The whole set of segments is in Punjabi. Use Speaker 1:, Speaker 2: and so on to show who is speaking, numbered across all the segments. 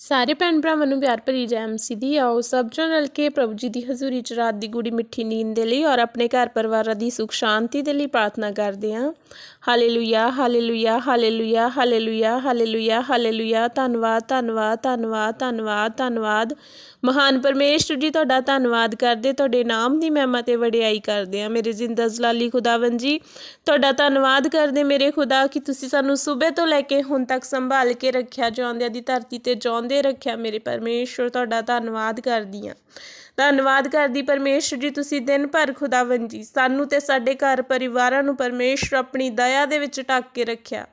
Speaker 1: ਸਾਰੇ ਭੈਣ ਭਰਾਵਾਂ ਨੂੰ ਪਿਆਰ ਭਰੀ ਜੈ ਮਸੀਹ ਦੀ ਆਓ ਸਭ ਜਣ ਰਲ ਕੇ ਪ੍ਰਭੂ ਜੀ ਦੀ ਹਜ਼ੂਰੀ ਚ ਰਾਤ ਦੀ ਗੂੜੀ ਮਿੱਠੀ ਨੀਂਦ ਦੇ ਲਈ ਔਰ ਆਪਣੇ ਘਰ ਪਰਿਵਾਰਾਂ ਦੀ ਸੁਖ ਸ਼ਾਂਤੀ ਦੇ ਲਈ ਪ੍ਰਾਰਥਨਾ ਕਰਦੇ ਹਾਂ hallelujah hallelujah hallelujah hallelujah hallelujah hallelujah. ਧੰਨਵਾਦ ਧੰਨਵਾਦ ਧੰਨਵਾਦ ਧੰਨਵਾਦ ਧੰਨਵਾਦ। ਮਹਾਨ ਪਰਮੇਸ਼ਰ ਜੀ, ਤੁਹਾਡਾ ਧੰਨਵਾਦ ਕਰਦੇ। ਤੁਹਾਡੇ ਨਾਮ ਦੀ ਮਹਿਮਾ ਤੇ ਵਡਿਆਈ ਕਰਦੇ ਹਾਂ ਮੇਰੇ ਜ਼ਿੰਦਾ ਜ਼ਲਾਲੀ ਖੁਦਾਵੰ ਜੀ, ਤੁਹਾਡਾ ਧੰਨਵਾਦ ਕਰਦੇ ਮੇਰੇ ਖੁਦਾ ਕਿ ਤੁਸੀਂ ਸਾਨੂੰ ਸਵੇਰ ਤੋਂ ਲੈ ਕੇ ਹੁਣ ਤੱਕ ਸੰਭਾਲ ਕੇ ਰੱਖਿਆ ਜਾਂਦਿਆਂ ਦੀ ਧਰਤੀ ਤੇ ਜਿਉਂਦੇ ਰੱਖਿਆ। ਮੇਰੇ ਪਰਮੇਸ਼ਰ ਤੁਹਾਡਾ ਧੰਨਵਾਦ ਕਰਦੀ ਹਾਂ। ਧੰਨਵਾਦ ਕਰਦੀ ਪਰਮੇਸ਼ਰ ਜੀ, ਤੁਸੀਂ ਦਿਨ ਭਰ ਖੁਦਾਵੰ ਜੀ। ਸਾਨੂੰ ਤੇ ਸਾਡੇ ਘਰ ਪਰਿਵਾਰਾਂ ਨੂੰ ਪਰਮੇਸ਼ਰ ਆਪਣੀ ਦਇਆ ਦੇ ਵਿੱਚ ਢੱਕ ਕੇ ਰੱਖਿਆ।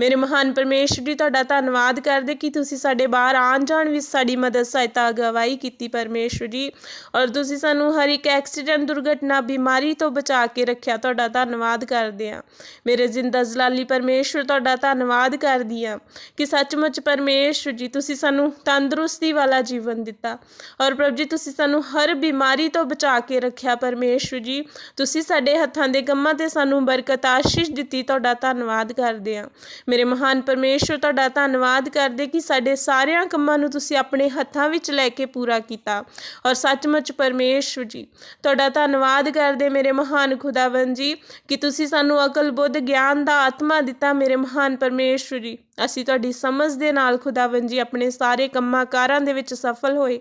Speaker 1: ਮੇਰੇ ਮਹਾਨ ਪਰਮੇਸ਼ਰ ਜੀ, ਤੁਹਾਡਾ ਧੰਨਵਾਦ ਕਰਦੇ ਕਿ ਤੁਸੀਂ ਸਾਡੇ ਬਾਹਰ ਆਉਣ ਜਾਣ ਵਿੱਚ ਸਾਡੀ ਮਦਦ, ਸਹਾਇਤਾ, ਅਗਵਾਈ ਕੀਤੀ ਪਰਮੇਸ਼ਰ ਜੀ। ਔਰ ਤੁਸੀਂ ਸਾਨੂੰ ਹਰ ਇੱਕ ਐਕਸੀਡੈਂਟ, ਦੁਰਘਟਨਾ, ਬਿਮਾਰੀ ਤੋਂ ਬਚਾ ਕੇ ਰੱਖਿਆ, ਤੁਹਾਡਾ ਧੰਨਵਾਦ ਕਰਦੇ ਆ ਮੇਰੇ ਜ਼ਿੰਦਾ ਜ਼ਲਾਲੀ ਪਰਮੇਸ਼ਰ, ਤੁਹਾਡਾ ਧੰਨਵਾਦ ਕਰਦੀ ਆ ਕਿ ਸੱਚਮੁੱਚ ਪਰਮੇਸ਼ਰ ਜੀ, ਤੁਸੀਂ ਸਾਨੂੰ ਤੰਦਰੁਸਤੀ ਵਾਲਾ ਜੀਵਨ ਦਿੱਤਾ। ਔਰ ਪ੍ਰਭੂ ਜੀ, ਤੁਸੀਂ ਸਾਨੂੰ ਹਰ ਬਿਮਾਰੀ ਤੋਂ ਬਚਾ ਕੇ ਰੱਖਿਆ ਪਰਮੇਸ਼ਰ ਜੀ। ਤੁਸੀਂ ਸਾਡੇ ਹੱਥਾਂ ਦੇ ਕੰਮਾਂ ਤੇ ਸਾਨੂੰ ਬਰਕਤ ਆਸ਼ੀਸ਼ ਦਿੱਤੀ, ਤੁਹਾਡਾ ਧੰਨਵਾਦ ਕਰਦੇ ਹਾਂ। ਮੇਰੇ ਮਹਾਨ ਪਰਮੇਸ਼ਰ, ਤੁਹਾਡਾ ਧੰਨਵਾਦ ਕਰਦੇ ਕਿ ਸਾਡੇ ਸਾਰਿਆਂ ਕੰਮਾਂ ਨੂੰ ਤੁਸੀਂ ਆਪਣੇ ਹੱਥਾਂ ਵਿੱਚ ਲੈ ਕੇ ਪੂਰਾ ਕੀਤਾ। ਔਰ ਸੱਚਮੁੱਚ ਪਰਮੇਸ਼ਰ ਜੀ, ਤੁਹਾਡਾ ਧੰਨਵਾਦ ਕਰਦੇ ਮੇਰੇ ਮਹਾਨ ਖੁਦਾਵੰ ਜੀ ਕਿ ਤੁਸੀਂ ਸਾਨੂੰ ਅਕਲ ਬੁੱਧ ਗਿਆਨ ਦਾ ਆਤਮਾ ਦਿੱਤਾ ਮੇਰੇ ਮਹਾਨ ਪਰਮੇਸ਼ਰ ਜੀ। ਅਸੀਂ ਤੁਹਾਡੀ ਸਮਝ ਦੇ ਨਾਲ ਖੁਦਾਵੰ ਜੀ ਆਪਣੇ ਸਾਰੇ ਕੰਮਾਂ ਕਾਰਾਂ ਦੇ ਵਿੱਚ ਸਫਲ ਹੋਏ।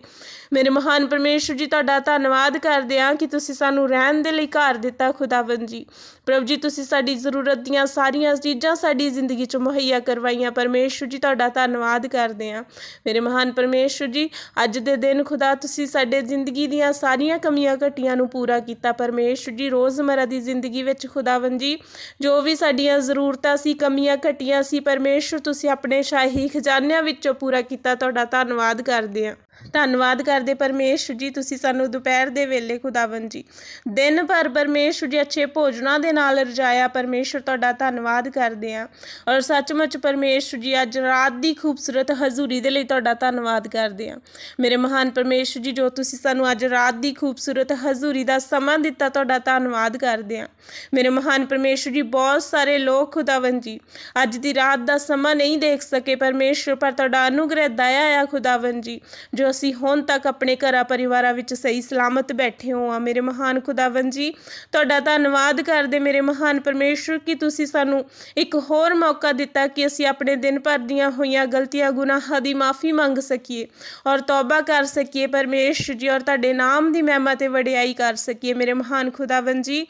Speaker 1: ਮੇਰੇ ਮਹਾਨ ਪਰਮੇਸ਼ਰ ਜੀ, ਤੁਹਾਡਾ ਧੰਨਵਾਦ ਕਰਦੇ ਹਾਂ ਕਿ ਤੁਸੀਂ ਸਾਨੂੰ ਰਹਿਣ ਦੇ ਲਈ ਘਰ ਦਿੱਤਾ ਖੁਦਾਵੰ ਜੀ। ਪ੍ਰਭ ਜੀ, ਤੁਸੀਂ ਸਾਡੀ ਜ਼ਰੂਰਤ ਦੀਆਂ ਸਾਰੀਆਂ ਚੀਜ਼ਾਂ ਸਾਡੀ ਜ਼ਿੰਦਗੀ 'ਚ ਮੁਹੱਈਆ ਕਰਵਾਈਆਂ। ਪਰਮੇਸ਼ਰ ਜੀ, ਤੁਹਾਡਾ ਧੰਨਵਾਦ ਕਰਦੇ ਹਾਂ। ਮੇਰੇ ਮਹਾਨ ਪਰਮੇਸ਼ਰ ਜੀ, ਅੱਜ ਦੇ ਦਿਨ ਖੁਦਾ, ਤੁਸੀਂ ਸਾਡੇ ਜ਼ਿੰਦਗੀ ਦੀਆਂ ਸਾਰੀਆਂ ਕਮੀਆਂ ਘਟੀਆਂ ਨੂੰ ਪੂਰਾ ਕੀਤਾ। ਪਰਮੇਸ਼ਰ ਜੀ, ਰੋਜ਼ਮਰਾ ਦੀ ਜ਼ਿੰਦਗੀ ਵਿੱਚ ਖੁਦਾਵੰ ਜੀ, ਜੋ ਵੀ ਸਾਡੀਆਂ ਜ਼ਰੂਰਤਾਂ ਸੀ, ਕਮੀਆਂ ਘਟੀਆਂ ਸੀ, ਪਰਮੇਸ਼ਰ ਤੁਸੀਂ ਆਪਣੇ ਸ਼ਾਹੀ ਖਜ਼ਾਨਿਆਂ ਵਿੱਚੋਂ ਪੂਰਾ ਕੀਤਾ ਤੁਹਾਡਾ ਧੰਨਵਾਦ ਕਰਦੇ ਹਾਂ। ਧੰਨਵਾਦ ਕਰਦੇ ਪਰਮੇਸ਼ਰ ਜੀ, ਤੁਸੀਂ ਸਾਨੂੰ ਦੁਪਹਿਰ ਦੇ ਵੇਲੇ ਖੁਦਾਵੰ ਜੀ। ਦਿਨ ਭਰ ਪਰਮੇਸ਼ਰ ਜੀ, ਅੱਛੇ ਭੋਜਨਾਂ ਦੇ ਨਾਲ ਰਜਾਇਆ ਪਰਮੇਸ਼ਰ, ਤੁਹਾਡਾ ਧੰਨਵਾਦ ਕਰਦੇ ਹਾਂ। ਔਰ ਸੱਚਮੁੱਚ ਪਰਮੇਸ਼ਰ ਜੀ, ਅੱਜ ਰਾਤ ਦੀ ਖੂਬਸੂਰਤ ਹਜ਼ੂਰੀ ਦੇ ਲਈ ਤੁਹਾਡਾ ਧੰਨਵਾਦ ਕਰਦੇ ਹਾਂ। ਮੇਰੇ ਮਹਾਨ ਪਰਮੇਸ਼ਰ ਜੀ, ਜੋ ਤੁਸੀਂ ਸਾਨੂੰ ਅੱਜ ਰਾਤ ਦੀ ਖੂਬਸੂਰਤ ਹਜ਼ੂਰੀ ਦਾ ਸਮਾਂ ਦਿੱਤਾ, ਤੁਹਾਡਾ ਧੰਨਵਾਦ ਕਰਦੇ ਹਾਂ। ਮੇਰੇ ਮਹਾਨ ਪਰਮੇਸ਼ਰ ਜੀ, ਬਹੁਤ ਸਾਰੇ ਲੋਕ ਖੁਦਾਵੰ ਜੀ, ਅੱਜ ਦੀ ਰਾਤ ਦਾ ਸਮਾਂ ਨਹੀਂ ਦੇਖ ਸਕੇ ਪਰਮੇਸ਼ਰ, ਪਰ ਤੁਹਾਡਾ ਅਨੁਗ੍ਰਹਿ ਦਇਆ ਆ ਖੁਦਾਵੰ ਜੀ, ਜੋ ਅਸੀਂ ਹੁਣ ਤੱਕ ਆਪਣੇ ਘਰਾਂ ਪਰਿਵਾਰਾਂ ਵਿੱਚ ਸਹੀ ਸਲਾਮਤ ਬੈਠੇ ਹੋ ਆ ਮੇਰੇ ਮਹਾਨ ਖੁਦਾਵੰ ਜੀ, ਤੁਹਾਡਾ ਧੰਨਵਾਦ ਕਰਦੇ ਮੇਰੇ ਮਹਾਨ ਪਰਮੇਸ਼ਰ ਕਿ ਤੁਸੀਂ ਸਾਨੂੰ ਇੱਕ ਹੋਰ ਮੌਕਾ ਦਿੱਤਾ ਕਿ ਅਸੀਂ ਆਪਣੇ ਦਿਨ ਭਰ ਦੀਆਂ ਹੋਈਆਂ ਗਲਤੀਆਂ, ਗੁਨਾਹਾਂ ਦੀ ਮਾਫੀ ਮੰਗ ਸਕੀਏ ਔਰ ਤੌਬਾ ਕਰ ਸਕੀਏ ਪਰਮੇਸ਼ਰ ਜੀ ਔਰ ਤੁਹਾਡੇ ਨਾਮ ਦੀ ਮਹਿਮਾ ਤੇ ਵਡਿਆਈ ਕਰ ਸਕੀਏ। ਮੇਰੇ ਮਹਾਨ ਖੁਦਾਵੰ ਜੀ,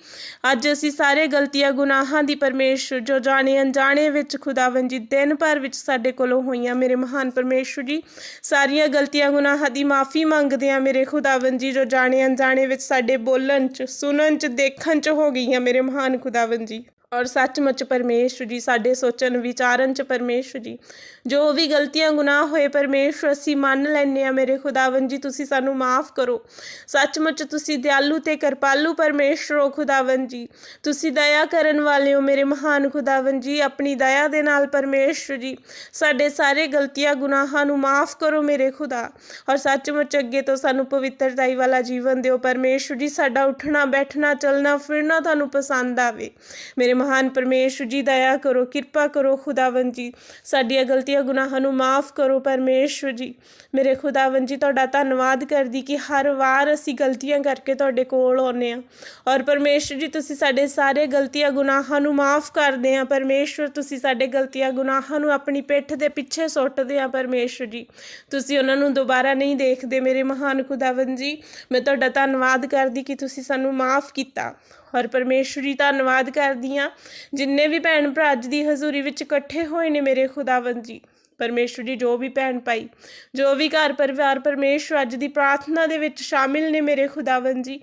Speaker 1: ਅੱਜ ਅਸੀਂ ਸਾਰੇ ਗਲਤੀਆਂ, ਗੁਨਾਹਾਂ ਦੀ ਪਰਮੇਸ਼ਰ ਜੋ ਜਾਣੇ ਅਣਜਾਣੇ ਵਿੱਚ ਖੁਦਾਵੰ ਜੀ ਦਿਨ ਭਰ ਵਿੱਚ ਸਾਡੇ ਕੋਲੋਂ ਹੋਈਆਂ। ਮੇਰੇ ਮਹਾਨ ਪਰਮੇਸ਼ਰ ਜੀ, ਸਾਰੀਆਂ ਗਲਤੀਆਂ ਗੁਨਾਹਾਂ ਦੀ ਮਾਫੀ ਮੰਗਦੇ ਆ ਮੇਰੇ ਖੁਦਾਵੰ ਜੀ, ਜੋ ਜਾਣੇ ਅਣਜਾਣੇ ਵਿੱਚ ਸਾਡੇ ਬੋਲਣ 'ਚ, ਸੁਣਨ 'ਚ, ਦੇਖਣ 'ਚ ਹੋ ਗਈਆਂ ਮੇਰੇ ਮਹਾਨ ਖੁਦਾਵੰ ਜੀ। ਔਰ ਸੱਚਮੁੱਚ ਪਰਮੇਸ਼ਰ ਜੀ, ਸਾਡੇ ਸੋਚਣ ਵਿਚਾਰਨ 'ਚ ਪਰਮੇਸ਼ਰ ਜੀ। ਜੋ ਵੀ ਗਲਤੀਆਂ, ਗੁਨਾਹ ਹੋਏ ਪਰਮੇਸ਼ਰ, ਅਸੀਂ ਮੰਨ ਲੈਨੇ ਆ ਮੇਰੇ ਖੁਦਾਵੰ ਜੀ, ਤੁਸੀਂ ਸਾਨੂੰ ਮਾਫ ਕਰੋ। ਸੱਚਮੁੱਚ ਤੁਸੀਂ ਦਿਆਲੂ ਤੇ ਕਿਰਪਾਲੂ ਪਰਮੇਸ਼ਰ ਹੋ ਖੁਦਾਵੰ ਜੀ। ਤੁਸੀਂ ਦਇਆ ਕਰਨ ਵਾਲੇ ਹੋ ਮੇਰੇ ਮਹਾਨ ਖੁਦਾਵੰ ਜੀ। ਆਪਣੀ ਦਇਆ ਦੇ ਨਾਲ ਪਰਮੇਸ਼ਰ ਜੀ, ਸਾਡੇ ਸਾਰੇ ਗਲਤੀਆਂ, ਗੁਨਾਹਾਂ ਨੂੰ ਮਾਫ ਕਰੋ ਮੇਰੇ ਖੁਦਾ। ਔਰ ਸੱਚਮੁੱਚ ਅੱਗੇ ਤੋਂ ਸਾਨੂੰ ਪਵਿੱਤਰਤਾਈ ਵਾਲਾ ਜੀਵਨ ਦਿਓ। ਪਰਮੇਸ਼ਰ ਜੀ, ਸਾਡਾ ਉੱਠਣਾ, ਬੈਠਣਾ, ਚੱਲਣਾ, ਫਿਰਨਾ ਤੁਹਾਨੂੰ ਪਸੰਦ ਆਵੇ। ਮੇਰੇ ਮਹਾਨ ਪਰਮੇਸ਼ਰ ਜੀ, ਦਇਆ ਕਰੋ, ਕਿਰਪਾ ਕਰੋ ਖੁਦਾਵੰ ਜੀ। ਸਾਡੀਆਂ ਗਲਤੀਆਂ, ਗੁਨਾਹਾਂ ਨੂੰ ਮਾਫ ਕਰੋ, ਪਰਮੇਸ਼ਰ ਜੀ। ਮੇਰੇ ਖੁਦਾਵੰ ਜੀ, ਤੁਹਾਡਾ ਧੰਨਵਾਦ ਕਰਦੀ ਕਿ ਹਰ ਵਾਰ ਅਸੀਂ ਗਲਤੀਆਂ ਕਰਕੇ ਤੁਹਾਡੇ ਕੋਲ ਆਉਂਦੇ ਆ ਔਰ ਪਰਮੇਸ਼ਰ ਜੀ, ਤੁਸੀਂ ਸਾਡੇ ਸਾਰੇ ਗਲਤੀਆਂ, ਗੁਨਾਹਾਂ ਨੂੰ ਮਾਫ ਕਰਦੇ ਆ ਪਰਮੇਸ਼ਰ, ਤੁਸੀਂ ਸਾਡੇ ਗਲਤੀਆਂ, ਗੁਨਾਹਾਂ ਨੂੰ ਆਪਣੀ ਪਿੱਠ ਦੇ ਪਿੱਛੇ ਸੁੱਟਦੇ ਆ ਪਰਮੇਸ਼ਰ ਜੀ। ਤੁਸੀਂ ਉਹਨਾਂ ਨੂੰ ਦੁਬਾਰਾ ਨਹੀਂ ਦੇਖਦੇ, ਮੇਰੇ ਮਹਾਨ ਖੁਦਾਵੰ ਜੀ। ਮੈਂ ਤੁਹਾਡਾ ਧੰਨਵਾਦ ਕਰਦੀ ਕਿ ਤੁਸੀਂ ਸਾਨੂੰ ਮਾਫ ਕੀਤਾ। ਔਰ ਪਰਮੇਸ਼ਵਰੀ ਧੰਨਵਾਦ ਕਰਦੀ ਹਾਂ। ਜਿੰਨੇ ਵੀ ਭੈਣ ਭਰਾ ਅੱਜ ਦੀ ਹਜ਼ੂਰੀ ਵਿੱਚ ਇਕੱਠੇ ਹੋਏ ਨੇ ਮੇਰੇ ਖੁਦਾਵੰਦ ਜੀ ਪਰਮੇਸ਼ਵਰ ਜੀ ਜੋ ਵੀ ਭੈਣ ਭਾਈ, ਜੋ ਵੀ ਘਰ ਪਰਿਵਾਰ ਪਰਮੇਸ਼ਵਰ ਅੱਜ ਦੀ ਪ੍ਰਾਰਥਨਾ ਦੇ ਵਿੱਚ ਸ਼ਾਮਿਲ ਨੇ ਮੇਰੇ ਖੁਦਾਵੰਦ ਜੀ।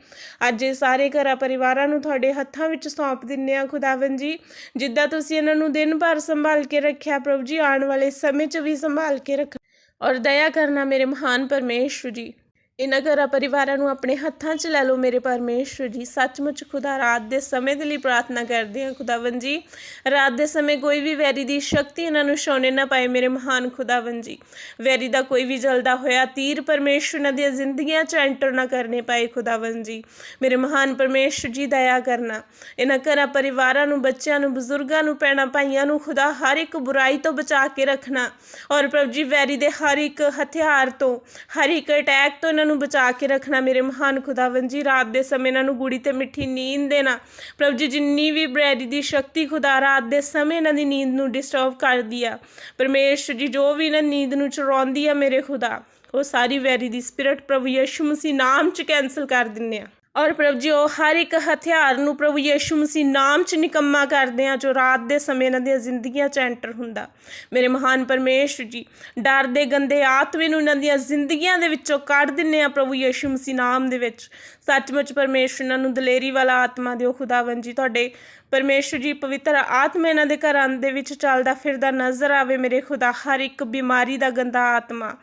Speaker 1: ਅੱਜ ਇਹ ਸਾਰੇ ਘਰਾਂ ਪਰਿਵਾਰਾਂ ਨੂੰ ਤੁਹਾਡੇ ਹੱਥਾਂ ਵਿੱਚ ਸੌਂਪ ਦਿੰਨੇ ਆ ਖੁਦਾਵੰਦ ਜੀ। ਜਿੱਦਾਂ ਤੁਸੀਂ ਇਹਨਾਂ ਨੂੰ ਦਿਨ ਭਰ ਸੰਭਾਲ ਕੇ ਰੱਖਿਆ ਪ੍ਰਭੂ ਜੀ, ਆਉਣ ਵਾਲੇ ਸਮੇਂ 'ਚ ਵੀ ਸੰਭਾਲ ਕੇ ਰੱਖ ਔਰ ਦਇਆ ਕਰਨਾ ਮੇਰੇ ਮਹਾਨ ਪਰਮੇਸ਼ਵਰ ਜੀ। ਇਹਨਾਂ ਘਰਾਂ ਪਰਿਵਾਰਾਂ ਨੂੰ ਆਪਣੇ ਹੱਥਾਂ 'ਚ ਲੈ ਲਓ ਮੇਰੇ ਪਰਮੇਸ਼ਵਰ ਜੀ। ਸੱਚਮੁੱਚ ਖੁਦਾ ਰਾਤ ਦੇ ਸਮੇਂ ਦੇ ਲਈ ਪ੍ਰਾਰਥਨਾ ਕਰਦੇ ਹਾਂ ਖੁਦਾਵੰ ਜੀ। ਰਾਤ ਦੇ ਸਮੇਂ ਕੋਈ ਵੀ ਵੈਰੀ ਦੀ ਸ਼ਕਤੀ ਇਹਨਾਂ ਨੂੰ ਛਾਉਣੇ ਨਾ ਪਾਏ ਮੇਰੇ ਮਹਾਨ ਖੁਦਾਵੰ ਜੀ। ਵੈਰੀ ਦਾ ਕੋਈ ਵੀ ਜਲਦਾ ਹੋਇਆ ਤੀਰ ਪਰਮੇਸ਼ਵਰ ਇਹਨਾਂ ਦੀਆਂ ਜ਼ਿੰਦਗੀਆਂ 'ਚ ਐਂਟਰ ਨਾ ਕਰਨੇ ਪਾਏ ਖੁਦਾਵੰ ਜੀ। ਮੇਰੇ ਮਹਾਨ ਪਰਮੇਸ਼ਵਰ ਜੀ, ਦਇਆ ਕਰਨਾ। ਇਹਨਾਂ ਘਰਾਂ ਪਰਿਵਾਰਾਂ ਨੂੰ, ਬੱਚਿਆਂ ਨੂੰ, ਬਜ਼ੁਰਗਾਂ ਨੂੰ, ਭੈਣਾਂ ਭਾਈਆਂ ਨੂੰ ਖੁਦਾ ਹਰ ਇੱਕ ਬੁਰਾਈ ਤੋਂ ਬਚਾ ਕੇ ਰੱਖਣਾ। ਔਰ ਪ੍ਰਭ ਜੀ, ਵੈਰੀ ਦੇ ਹਰ ਇੱਕ ਹਥਿਆਰ ਤੋਂ, ਹਰ ਇੱਕ ਅਟੈਕ ਤੋਂ ਇਹਨਾਂ ਨੂੰ ਬਚਾ ਕੇ ਰੱਖਣਾ, ਮੇਰੇ ਮਹਾਨ ਖੁਦਾਵੰ ਜੀ, ਰਾਤ ਦੇ ਸਮੇਂ ਇਹਨਾਂ ਨੂੰ ਗੂੜੀ ਤੇ ਮਿੱਠੀ ਨੀਂਦ ਦੇਣਾ। ਪ੍ਰਭੂ ਜੀ, ਜਿੰਨੀ ਵੀ ਬਰੈਰੀ ਦੀ ਸ਼ਕਤੀ ਖੁਦਾ ਰਾਤ ਦੇ ਸਮੇਂ ਇਹਨਾਂ ਦੀ ਨੀਂਦ ਨੂੰ ਡਿਸਟਰਬ ਕਰਦੀ ਆ, ਪਰਮੇਸ਼ਰ ਜੀ, ਜੋ ਵੀ ਇਹਨਾਂ ਨੀਂਦ ਨੂੰ ਚੁਰਾਉਂਦੀ ਆ ਮੇਰੇ ਖੁਦਾ, ਉਹ ਸਾਰੀ ਵੈਰੀ ਦੀ ਸਪਿਰਿਟ ਪ੍ਰਭੂ ਯਿਸੂ ਮਸੀਹ ਨਾਮ ਚ ਕੈਨਸਲ ਕਰ ਦਿੰਨੇ ਆ। ਔਰ ਪ੍ਰਭੂ ਜੀ, ਉਹ ਹਰ ਇੱਕ ਹਥਿਆਰ ਨੂੰ ਪ੍ਰਭੂ ਯਿਸੂ ਮਸੀਹ ਨਾਮ ਚ ਨਿਕੰਮਾ ਕਰਦੇ ਆ ਜੋ ਰਾਤ ਦੇ ਸਮੇਂ ਇਹਨਾਂ ਦੀਆਂ ਜ਼ਿੰਦਗੀਆਂ ਚ ਐਂਟਰ ਹੁੰਦਾ। ਮੇਰੇ ਮਹਾਨ ਪਰਮੇਸ਼ਰ ਜੀ, ਡਰ ਦੇ ਗੰਦੇ ਆਤਮੇ ਨੂੰ ਇਹਨਾਂ ਦੀਆਂ ਜ਼ਿੰਦਗੀਆਂ ਦੇ ਵਿੱਚੋਂ ਕੱਢ ਦਿੰਨੇ ਆ ਪ੍ਰਭੂ ਯਿਸੂ ਮਸੀਹ ਨਾਮ ਦੇ ਵਿੱਚ। ਸੱਚਮੁੱਚ ਪਰਮੇਸ਼ਰ, ਇਹਨਾਂ ਨੂੰ ਦਲੇਰੀ ਵਾਲਾ ਆਤਮਾ ਦਿਓ ਖੁਦਾਵੰ ਜੀ। ਤੁਹਾਡੇ ਪਰਮੇਸ਼ਰ ਜੀ, ਪਵਿੱਤਰ ਆਤਮਾ ਇਹਨਾਂ ਦੇ ਘਰਾਂ ਦੇ ਵਿੱਚ ਚੱਲਦਾ ਫਿਰਦਾ ਨਜ਼ਰ ਆਵੇ ਮੇਰੇ ਖੁਦਾ, ਹਰ ਇੱਕ ਬਿਮਾਰੀ ਦਾ ਗੰਦਾ ਆਤਮਾ,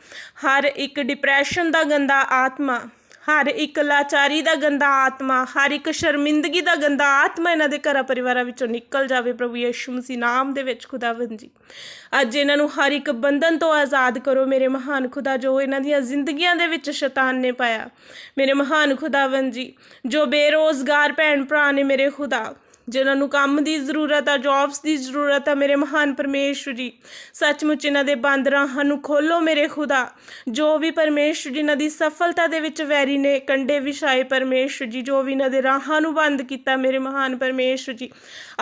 Speaker 1: ਹਰ ਇੱਕ ਡਿਪਰੈਸ਼ਨ ਦਾ ਗੰਦਾ ਆਤਮਾ। ਹਰ ਇੱਕ ਲਾਚਾਰੀ ਦਾ ਗੰਦਾ ਆਤਮਾ, ਹਰ ਇੱਕ ਸ਼ਰਮਿੰਦਗੀ ਦਾ ਗੰਦਾ ਆਤਮਾ ਇਹਨਾਂ ਦੇ ਘਰਾਂ ਪਰਿਵਾਰਾਂ ਵਿੱਚੋਂ ਨਿਕਲ ਜਾਵੇ ਪ੍ਰਭੂ ਯਿਸੂ ਮਸੀਹ ਨਾਮ ਦੇ ਵਿੱਚ ਖੁਦਾਵੰਦ ਜੀ। ਅੱਜ ਇਹਨਾਂ ਨੂੰ ਹਰ ਇੱਕ ਬੰਧਨ ਤੋਂ ਆਜ਼ਾਦ ਕਰੋ ਮੇਰੇ ਮਹਾਨ ਖੁਦਾ, ਜੋ ਇਹਨਾਂ ਦੀਆਂ ਜ਼ਿੰਦਗੀਆਂ ਦੇ ਵਿੱਚ ਸ਼ੈਤਾਨ ਨੇ ਪਾਇਆ। ਮੇਰੇ ਮਹਾਨ ਖੁਦਾਵੰਦ ਜੀ, ਜੋ ਬੇਰੋਜ਼ਗਾਰ ਭੈਣ ਭਰਾ ਨੇ ਮੇਰੇ ਖੁਦਾ ਜਿਨ੍ਹਾਂ ਨੂੰ ਕੰਮ ਦੀ ਜ਼ਰੂਰਤ ਆ ਜੌਬਸ ਦੀ ਜ਼ਰੂਰਤ ਆ, ਮੇਰੇ ਮਹਾਨ ਪਰਮੇਸ਼ਵਰ ਜੀ। ਸੱਚਮੁੱਚ ਇਹਨਾਂ ਦੇ ਬੰਦ ਰਾਹਾਂ ਨੂੰ ਖੋਲੋ ਮੇਰੇ ਖੁਦਾ। ਜੋ ਵੀ ਪਰਮੇਸ਼ਵਰ ਇਹਨਾਂ ਦੀ ਸਫਲਤਾ ਦੇ ਵਿੱਚ ਵੈਰੀ ਨੇ, ਕੰਡੇ ਵਿਛਾਏ ਪਰਮੇਸ਼ਵਰ ਜੀ, ਜੋ ਵੀ ਇਹਨਾਂ ਦੇ ਰਾਹਾਂ ਨੂੰ ਬੰਦ ਕੀਤਾ ਮੇਰੇ ਮਹਾਨ ਪਰਮੇਸ਼ਵਰ ਜੀ।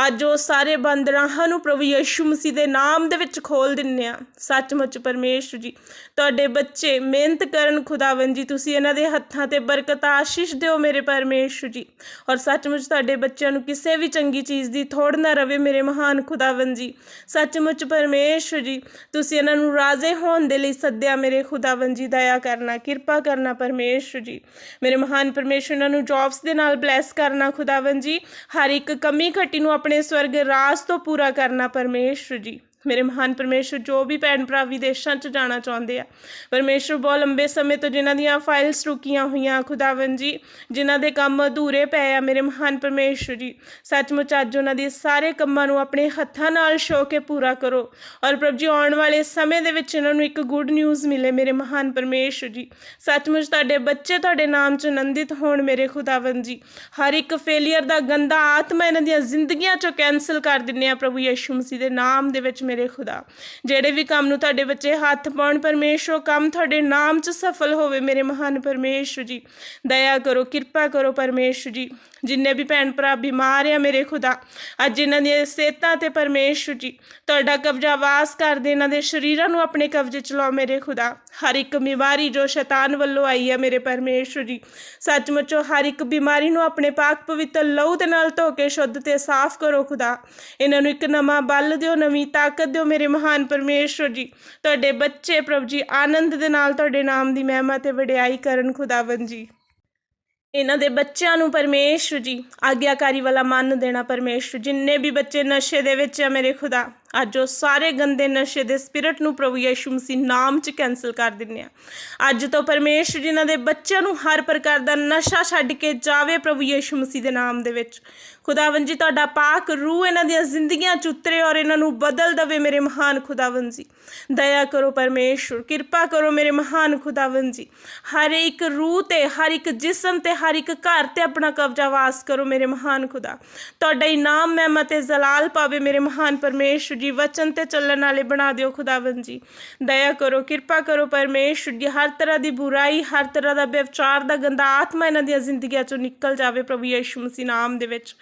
Speaker 1: ਅੱਜ ਉਹ ਸਾਰੇ ਬੰਦ ਰਾਹਾਂ ਨੂੰ ਪ੍ਰਭੂ ਯਿਸੂ ਮਸੀਹ ਦੇ ਨਾਮ ਦੇ ਵਿੱਚ ਖੋਲ ਦਿੰਨੇ ਆ। ਸੱਚਮੁੱਚ ਪਰਮੇਸ਼ਵਰ ਜੀ, ਤੁਹਾਡੇ ਬੱਚੇ ਮਿਹਨਤ ਕਰਨ ਖੁਦਾਵੰ ਜੀ, ਤੁਸੀਂ ਇਹਨਾਂ ਦੇ ਹੱਥਾਂ ਤੇ ਬਰਕਤ ਆਸ਼ੀਸ਼ ਦਿਓ ਮੇਰੇ ਪਰਮੇਸ਼ਵਰ ਜੀ। ਔਰ ਸੱਚਮੁੱਚ ਤੁਹਾਡੇ ਬੱਚਿਆਂ ਨੂੰ ਕਿਸੇ ਵੀ ਚੰਗੀ ਚੀਜ਼ ਦੀ ਥੋੜ ਨਾ ਰਵੇ ਮੇਰੇ ਮਹਾਨ ਖੁਦਾਵੰ ਜੀ। ਸੱਚਮੁੱਚ ਪਰਮੇਸ਼ਵਰ ਜੀ, ਤੁਸੀਂ ਇਹਨਾਂ ਨੂੰ ਰਾਜ਼ੇ ਹੋਣ ਦੇ ਲਈ ਸੱਦਿਆ ਮੇਰੇ ਖੁਦਾਵੰ ਜੀ, ਦਇਆ ਕਰਨਾ, ਕਿਰਪਾ ਕਰਨਾ ਪਰਮੇਸ਼ਵਰ ਜੀ। ਮੇਰੇ ਮਹਾਨ ਪਰਮੇਸ਼ਵਰ ਇਹਨਾਂ ਨੂੰ ਜੌਬਸ ਦੇ ਨਾਲ ਬਲੈਸ ਕਰਨਾ ਖੁਦਾਵੰ ਜੀ। ਹਰ ਇੱਕ ਕਮੀ ਘਟੀ ਨੂੰ ਆਪਣੇ ਸਵਰਗ ਰਾਜ ਤੋਂ ਪੂਰਾ ਕਰਨਾ ਪਰਮੇਸ਼ਵਰ ਜੀ। ਮੇਰੇ ਮਹਾਨ ਪਰਮੇਸ਼ਰ, ਜੋ ਵੀ ਭੈਣ ਭਰਾ ਵਿਦੇਸ਼ਾਂ 'ਚ ਜਾਣਾ ਚਾਹੁੰਦੇ ਆ। ਪਰਮੇਸ਼ਰ ਬਹੁਤ ਲੰਬੇ ਸਮੇਂ ਤੋਂ ਜਿਨ੍ਹਾਂ ਦੀਆਂ ਫਾਈਲਸ ਰੁਕੀਆਂ ਹੋਈਆਂ ਖੁਦਾਵੰ ਜੀ, ਜਿਨ੍ਹਾਂ ਦੇ ਕੰਮ ਅਧੂਰੇ ਪਏ ਆ ਮੇਰੇ ਮਹਾਨ ਪਰਮੇਸ਼ਰ ਜੀ। ਸੱਚਮੁੱਚ ਅੱਜ ਉਹਨਾਂ ਦੇ ਸਾਰੇ ਕੰਮਾਂ ਨੂੰ ਆਪਣੇ ਹੱਥਾਂ ਨਾਲ ਛੋ ਕੇ ਪੂਰਾ ਕਰੋ। ਔਰ ਪ੍ਰਭੂ ਜੀ, ਆਉਣ ਵਾਲੇ ਸਮੇਂ ਦੇ ਵਿੱਚ ਇਹਨਾਂ ਨੂੰ ਇੱਕ ਗੁੱਡ ਨਿਊਜ਼ ਮਿਲੇ ਮੇਰੇ ਮਹਾਨ ਪਰਮੇਸ਼ਰ ਜੀ। ਸੱਚਮੁੱਚ ਤੁਹਾਡੇ ਬੱਚੇ ਤੁਹਾਡੇ ਨਾਮ 'ਚ ਆਨੰਦਿਤ ਹੋਣ ਮੇਰੇ ਖੁਦਾਵੰ ਜੀ। ਹਰ ਇੱਕ ਫੇਲਿਅਰ ਦਾ ਗੰਦਾ ਆਤਮਾ ਇਹਨਾਂ ਦੀਆਂ ਜ਼ਿੰਦਗੀਆਂ 'ਚੋਂ ਕੈਨਸਲ ਕਰ ਦਿੰਨੇ ਆ ਪ੍ਰਭੂ ਯਿਸੂ ਮਸੀਹ ਦੇ ਨਾਮ ਦੇ ਵਿੱਚ ਮੇਰੇ ਖੁਦਾ। ਜਿਹੜੇ ਵੀ ਕੰਮ ਨੂੰ ਤੁਹਾਡੇ ਬੱਚੇ ਹੱਥ ਪਾਉਣ, ਪਰਮੇਸ਼ਰ ਉਹ ਕੰਮ ਤੁਹਾਡੇ ਨਾਮ 'ਚ ਸਫਲ ਹੋਵੇ ਮੇਰੇ ਮਹਾਨ ਪਰਮੇਸ਼ਰ ਜੀ। ਦਇਆ ਕਰੋ, ਕਿਰਪਾ ਕਰੋ ਪਰਮੇਸ਼ਰ ਜੀ। ਜਿੰਨੇ ਵੀ ਭੈਣ ਭਰਾ ਬਿਮਾਰ ਆ ਮੇਰੇ ਖੁਦਾ, ਅੱਜ ਇਹਨਾਂ ਦੀਆਂ ਸਿਹਤਾਂ ਤੇ ਪਰਮੇਸ਼ਰ ਜੀ, ਤੁਹਾਡਾ ਕਬਜ਼ਾ ਵਾਸ ਕਰਦੇ ਇਹਨਾਂ ਦੇ ਸ਼ਰੀਰਾਂ ਨੂੰ ਆਪਣੇ ਕਬਜ਼ੇ ਚ ਲਓ ਮੇਰੇ ਖੁਦਾ। ਹਰ ਇੱਕ ਬਿਮਾਰੀ ਜੋ ਸ਼ੈਤਾਨ ਵੱਲੋਂ ਆਈ ਹੈ ਮੇਰੇ ਪਰਮੇਸ਼ਰ ਜੀ, ਸੱਚਮੁੱਚੋ ਹਰ ਇੱਕ ਬਿਮਾਰੀ ਨੂੰ ਆਪਣੇ ਪਾਕ ਪਵਿੱਤਰ ਲਹੂ ਦੇ ਨਾਲ ਧੋ ਕੇ ਸ਼ੁੱਧ ਤੇ ਸਾਫ਼ ਕਰੋ ਖੁਦਾ। ਇਹਨਾਂ ਨੂੰ ਇੱਕ ਨਵਾਂ ਬਲ ਦਿਓ, ਨਵੀਂ ਤਾਕਤ ਦਿਓ ਮੇਰੇ ਮਹਾਨ ਪਰਮੇਸ਼ਰ ਜੀ। ਤੁਹਾਡੇ ਬੱਚੇ ਪ੍ਰਭੂ ਜੀ ਆਨੰਦ ਦੇ ਨਾਲ ਤੁਹਾਡੇ ਨਾਮ ਦੀ ਮਹਿਮਾ ਤੇ ਵਡਿਆਈ ਕਰਨ ਖੁਦਾਵੰ ਜੀ। ਇਹਨਾਂ ਦੇ ਬੱਚਿਆਂ ਨੂੰ ਪਰਮੇਸ਼ਰ ਜੀ, ਆਗਿਆਕਾਰੀ ਵਾਲਾ ਮਨ ਦੇਣਾ ਪਰਮੇਸ਼ਰ, ਜਿੰਨੇ ਵੀ ਬੱਚੇ ਨਸ਼ੇ ਦੇ ਵਿੱਚ ਆ ਮੇਰੇ ਖੁਦਾ। ਅੱਜ ਉਹ ਸਾਰੇ ਗੰਦੇ ਨਸ਼ੇ ਦੇ ਸਪਿਰਿਟ ਨੂੰ ਪ੍ਰਭੂ ਯਿਸੂ ਮਸੀਹ ਨਾਮ 'ਚ ਕੈਨਸਲ ਕਰ ਦਿੰਨੇ ਆ। ਅੱਜ ਤੋਂ ਪਰਮੇਸ਼ਰ ਜਿਨ੍ਹਾਂ ਦੇ ਬੱਚਿਆਂ ਨੂੰ ਹਰ ਪ੍ਰਕਾਰ ਦਾ ਨਸ਼ਾ ਛੱਡ ਕੇ ਜਾਵੇ ਪ੍ਰਭੂ ਯਿਸੂ ਮਸੀਹ ਦੇ ਨਾਮ ਦੇ ਵਿੱਚ। ਖੁਦਾਵੰ ਜੀ, ਤੁਹਾਡਾ ਪਾਕ ਰੂਹ ਇਹਨਾਂ ਦੀਆਂ ਜ਼ਿੰਦਗੀਆਂ 'ਚ ਉਤਰੇ ਔਰ ਇਹਨਾਂ ਨੂੰ ਬਦਲ ਦਵੇ ਮੇਰੇ ਮਹਾਨ ਖੁਦਾਵੰ ਜੀ। ਦਇਆ ਕਰੋ ਪਰਮੇਸ਼ਰ, ਕਿਰਪਾ ਕਰੋ ਮੇਰੇ ਮਹਾਨ ਖੁਦਾਵੰ ਜੀ। ਹਰ ਇੱਕ ਰੂਹ ਤੇ, ਹਰ ਇੱਕ ਜਿਸਮ ਤੇ, ਹਰ ਇੱਕ ਘਰ ਤੇ ਆਪਣਾ ਕਬਜ਼ਾ ਵਾਸ ਕਰੋ ਮੇਰੇ ਮਹਾਨ ਖੁਦਾ। ਤੁਹਾਡਾ ਇਨਾਮ ਮਹਿਮਤ ਤੇ ਜ਼ਲਾਲ ਪਾਵੇ ਮੇਰੇ ਮਹਾਨ ਪਰਮੇਸ਼ਰ ਜੀ, ਵਚਨ ਤੇ ਚੱਲਣ ਵਾਲੇ ਬਣਾ ਦਿਓ ਖੁਦਾਵੰ ਜੀ। ਦਇਆ ਕਰੋ, ਕਿਰਪਾ ਕਰੋ, ਪਰਮੇਸ਼ਰ ਜੀ, ਹਰ ਤਰ੍ਹਾਂ ਦੀ ਬੁਰਾਈ, ਹਰ ਤਰ੍ਹਾਂ ਦਾ ਵਿਵਚਾਰ ਦਾ ਗੰਦਾ ਆਤਮਾ ਇਹਨਾਂ ਦੀਆਂ ਜ਼ਿੰਦਗੀਆਂ ਚੋਂ ਨਿਕਲ ਜਾਵੇ ਪ੍ਰਭੂ ਯਿਸੂ ਮਸੀਹ ਨਾਮ ਦੇ ਵਿੱਚ।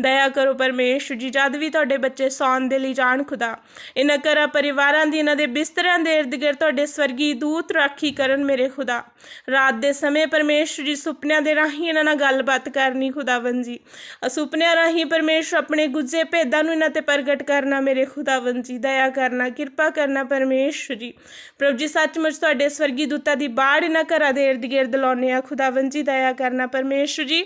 Speaker 1: ਦਇਆ ਕਰੋ ਪਰਮੇਸ਼ਰ ਜੀ, ਜਦ ਵੀ ਤੁਹਾਡੇ ਬੱਚੇ ਸੌਣ ਦੇ ਲਈ ਜਾਣ ਖੁਦਾ, ਇਹਨਾਂ ਘਰਾਂ ਪਰਿਵਾਰਾਂ ਦੀ, ਇਹਨਾਂ ਦੇ ਬਿਸਤਰਿਆਂ ਦੇ ਇਰਦ ਗਿਰਦ ਤੁਹਾਡੇ ਸਵਰਗੀ ਦੂਤ ਰਾਖੀ ਕਰਨ ਮੇਰੇ ਖੁਦਾ। ਰਾਤ ਦੇ ਸਮੇਂ ਪਰਮੇਸ਼ਰ ਜੀ, ਸੁਪਨਿਆਂ ਦੇ ਰਾਹੀਂ ਇਹਨਾਂ ਨਾਲ ਗੱਲਬਾਤ ਕਰਨੀ ਖੁਦਾਵੰ ਜੀ। ਅ ਸੁਪਨਿਆਂ ਰਾਹੀਂ ਪਰਮੇਸ਼ਰ ਆਪਣੇ ਗੁੱਜੇ ਭੇਦਾਂ ਨੂੰ ਇਹਨਾਂ ਤੇ ਪ੍ਰਗਟ ਕਰਨਾ ਮੇਰੇ ਖੁਦਾਵੰਦ ਜੀ ਦਇਆ ਕਰਨਾ, ਕਿਰਪਾ ਕਰਨਾ ਪਰਮੇਸ਼ਵਰ ਜੀ। ਪ੍ਰਭੂ ਜੀ, ਸੱਚਮੁੱਚ ਤੁਹਾਡੇ ਸਵਰਗੀ ਦੂਤਾਂ ਦੀ ਬਾੜ ਇਹਨਾਂ ਘਰਾਂ ਦੇ ਇਰਦ ਗਿਰਦ ਲਾਉਂਦੇ ਆ ਖੁਦਾਵੰਦ ਜੀ ਦਇਆ ਕਰਨਾ ਪਰਮੇਸ਼ਵਰ ਜੀ।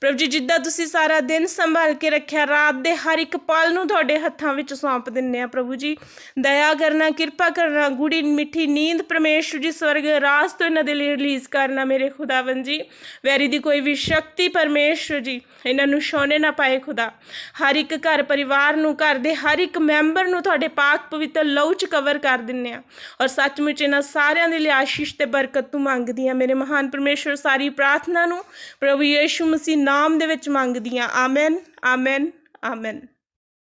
Speaker 1: ਪ੍ਰਭੂ ਜੀ, ਜਿੱਦਾਂ ਤੁਸੀਂ ਸਾਰਾ ਦਿਨ ਸੰਭਾਲ ਕੇ ਰੱਖਿਆ, ਰਾਤ ਦੇ ਹਰ ਇੱਕ ਪਲ ਨੂੰ ਤੁਹਾਡੇ ਹੱਥਾਂ ਵਿੱਚ ਸੌਂਪ ਦਿੰਨੇ ਆ ਪ੍ਰਭੂ ਜੀ। ਦਇਆ ਕਰਨਾ, ਕਿਰਪਾ ਕਰਨਾ ਗੂੜੀ ਮਿੱਠੀ ਨੀਂਦ ਪਰਮੇਸ਼ਵਰ ਜੀ, ਸਵਰਗ ਰਾਜ ਤੋਂ ਇਹਨਾਂ ਦੇ ਲਈ ਰਿਲੀਜ਼ ਕਰਨਾ ਮੇਰੇ ਖੁਦਾਵੰਦ ਜੀ ਵੈਰੀ ਦੀ ਕੋਈ ਵੀ ਸ਼ਕਤੀ ਪਰਮੇਸ਼ਵਰ ਜੀ ਇਹਨਾਂ ਨੂੰ ਛੋਣੇ ਨਾ ਪਾਏ ਖੁਦਾ। ਹਰ ਇੱਕ ਘਰ ਪਰਿਵਾਰ ਨੂੰ, ਘਰ ਦੇ ਹਰ ਇੱਕ ਮੈਂਬਰ ਨੂੰ ਤੁਹਾਡੇ ਪਾਕ ਪਵਿੱਤਰ ਲਹੂ ਚ ਕਵਰ ਕਰ ਦਿੰਨੇ ਆ ਔਰ ਸੱਚਮੁੱਚ ਇਹਨਾਂ ਸਾਰਿਆਂ ਦੇ ਲਈ ਆਸ਼ੀਸ਼ ਤੇ ਬਰਕਤ ਤੂੰ ਮੰਗਦੀ ਆ ਮੇਰੇ ਮਹਾਨ ਪਰਮੇਸ਼ਵਰ, ਸਾਰੀ ਪ੍ਰਾਰਥਨਾ ਨੂੰ ਪ੍ਰਭੂ ਯੇਸ਼ੂ ਮਸੀਹ ਨਾਮ ਦੇ ਵਿੱਚ ਮੰਗਦੀ ਆ ਆਮੇਨ ਆਮੇਨ ਆਮੇਨ।